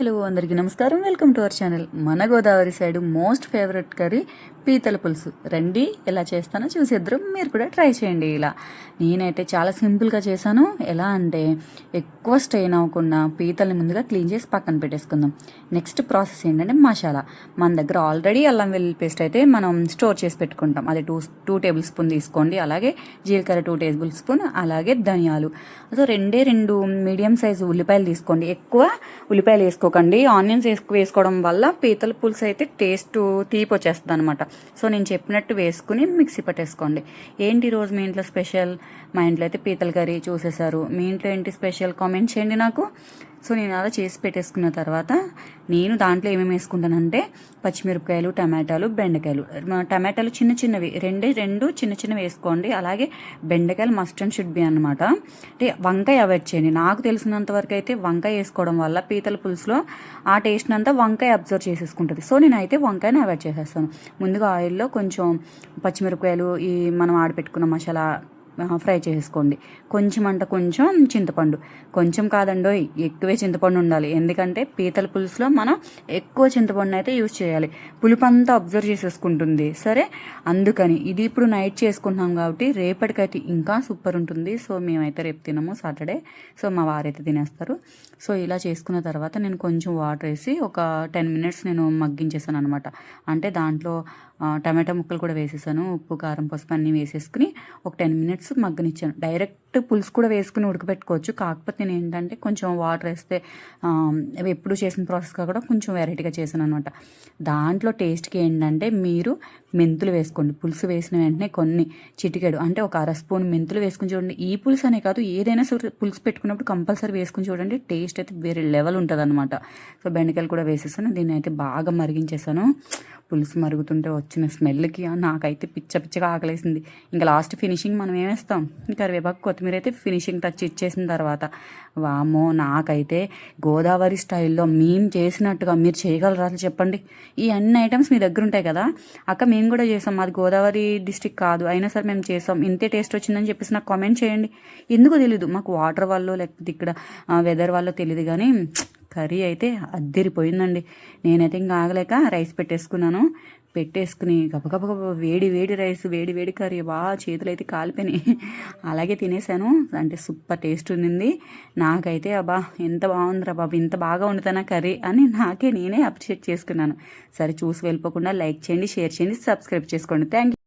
Hello అందరికీ నమస్కారం. Welcome to our channel. మన Godavari side most favourite curry పీతల పులుసు. రండి ఎలా చేస్తానో చూసేద్దరం మీరు కూడా ట్రై చేయండి ఇలా. నేనైతే చాలా సింపుల్గా చేశాను. ఎలా అంటే ఎక్కువ స్ట్రెయిన్ అవ్వకుండా పీతల్ని ముందుగా క్లీన్ చేసి పక్కన పెట్టేసుకుందాం. నెక్స్ట్ ప్రాసెస్ ఏంటంటే మసాలా. మన దగ్గర ఆల్రెడీ అల్లం వెల్లుల్లి పేస్ట్ అయితే మనం స్టోర్ చేసి పెట్టుకుంటాం. అది టూ టూ టేబుల్ స్పూన్ తీసుకోండి. అలాగే జీలకర్ర టూ టేబుల్ స్పూన్ అలాగే ధనియాలు. సో రెండే రెండు మీడియం సైజు ఉల్లిపాయలు తీసుకోండి. ఎక్కువ ఉల్లిపాయలు వేసుకోకండి. ఆనియన్స్ వేసుకు వేసుకోవడం వల్ల పీతల పులుసు అయితే టేస్ట్ తీపి వచ్చేస్తుంది అనమాట సో నేను చెప్పినట్టు వేసుకుని మిక్సీ పట్టేసుకోండి. ఏంటి రోజు మీ ఇంట్లో స్పెషల్? మా ఇంట్లో అయితే పీతల కర్రీ చూసేశారు. మీ ఇంట్లో ఏంటి స్పెషల్? కామెంట్ చేయండి నాకు. సో నేను అలా చేసి పెట్టేసుకున్న తర్వాత నేను దాంట్లో ఏమేమి వేసుకుంటానంటే పచ్చిమిరపకాయలు టమాటాలు బెండకాయలు. టమాటాలు చిన్న చిన్నవి రెండే రెండు చిన్న చిన్నవి వేసుకోండి. అలాగే బెండకాయలు మస్ట్ అండ్ షుడ్ బి అనమాట అంటే వంకాయ అవాయిడ్ చేయండి. నాకు తెలిసినంత వరకు అయితే వంకాయ వేసుకోవడం వల్ల పీతల పులుసులో ఆ టేస్ట్ అంతా వంకాయ అబ్జర్వ్ చేసేసుకుంటుంది. సో నేను అయితే వంకాయని అవాయిడ్ చేసేస్తాను. ముందుగా ఆయిల్లో కొంచెం పచ్చిమిరపకాయలు ఈ మనం ఆడపెట్టుకున్న మసాలా ఫ్రై చేసుకోండి. కొంచెం అంట కొంచెం చింతపండు. కొంచెం కాదండో ఎక్కువే చింతపండు ఉండాలి. ఎందుకంటే పీతల పులుసులో మనం ఎక్కువ చింతపండు అయితే యూజ్ చేయాలి. పులుపు అంతా అబ్జర్వ్ చేసేసుకుంటుంది. సరే? అందుకని ఇది ఇప్పుడు నైట్ చేసుకుంటున్నాం కాబట్టి రేపటికైతే ఇంకా సూపర్ ఉంటుంది. సో మేమైతే రేపు తినము సాటర్డే. సో మా వారైతే తినేస్తారు. సో ఇలా చేసుకున్న తర్వాత నేను కొంచెం వాటర్ వేసి ఒక టెన్ మినిట్స్ నేను మగ్గించేసాను అనమాట అంటే దాంట్లో టమాటా ముక్కలు కూడా వేసేసాను. ఉప్పు కారం పసుపు అన్నీ వేసేసుకుని ఒక టెన్ మినిట్స్ మగ్గనిచ్చాను. డైరెక్ట్ పులుసు కూడా వేసుకుని ఉడకబెట్టుకోవచ్చు. కాకపోతే నేను ఏంటంటే కొంచెం వాటర్ వేస్తే ఎప్పుడు చేసిన ప్రాసెస్ కూడా కొంచెం వెరైటీగా చేశాను అనమాట దాంట్లో టేస్ట్కి ఏంటంటే మీరు మెంతులు వేసుకోండి. పులుసు వేసిన వెంటనే కొన్ని చిటికెడు అంటే ఒక అర స్పూన్ మెంతులు వేసుకుని చూడండి. ఈ పులుసు అనే కాదు ఏదైనా సరే పులుసు పెట్టుకున్నప్పుడు కంపల్సరీ వేసుకుని చూడండి. టేస్ట్ అయితే వేరే లెవెల్ ఉంటుంది అనమాట సో బెండకాయలు కూడా వేసేసాను. దీన్ని అయితే బాగా మరిగించేసాను. పులుసు మరుగుతుంటే వచ్చిన స్మెల్కి నాకైతే పిచ్చ పిచ్చగా ఆకలేసింది. ఇంకా లాస్ట్ ఫినిషింగ్ మనం ఏమేస్తాం కరివేపాకు కొత్తిమీర అయితే ఫినిషింగ్ టచ్ ఇచ్చేసిన తర్వాత వామో నాకైతే గోదావరి స్టైల్లో మేము చేసినట్టుగా మీరు చేయగలరా అసలు చెప్పండి. ఈ అన్ని ఐటమ్స్ మీ దగ్గర ఉంటాయి కదా. అక్క మేము కూడా చేసాం మాది గోదావరి డిస్టిక్ కాదు. అయినా సరే మేము చేసాం ఇంతే టేస్ట్ వచ్చిందని చెప్పేసి నాకు కామెంట్ చేయండి. ఎందుకో తెలీదు. మాకు వాటర్ వల్ల లేకపోతే ఇక్కడ వెదర్ వల్ల తెలియదు కానీ కర్రీ అయితే అద్దరిపోయిందండి. నేనైతే ఇంకా ఆగలేక రైస్ పెట్టేసుకున్నాను. పెట్టేసుకుని గబగబగబ వేడి వేడి రైస్ వేడి వేడి కర్రీ బాగా చేతులు అయితే కాలిపోయినాయి. అలాగే తినేసాను. అంటే సూపర్ టేస్ట్ ఉండింది నాకైతే అబ్బా ఎంత బాగుందిరా బాబు ఇంత బాగా వండుతానా కర్రీ అని నాకే నేనే అప్రిషియేట్ చేసుకున్నాను. సరే చూసి వెళ్ళిపోకుండా లైక్ చేయండి షేర్ చేయండి సబ్స్క్రైబ్ చేసుకోండి. థ్యాంక్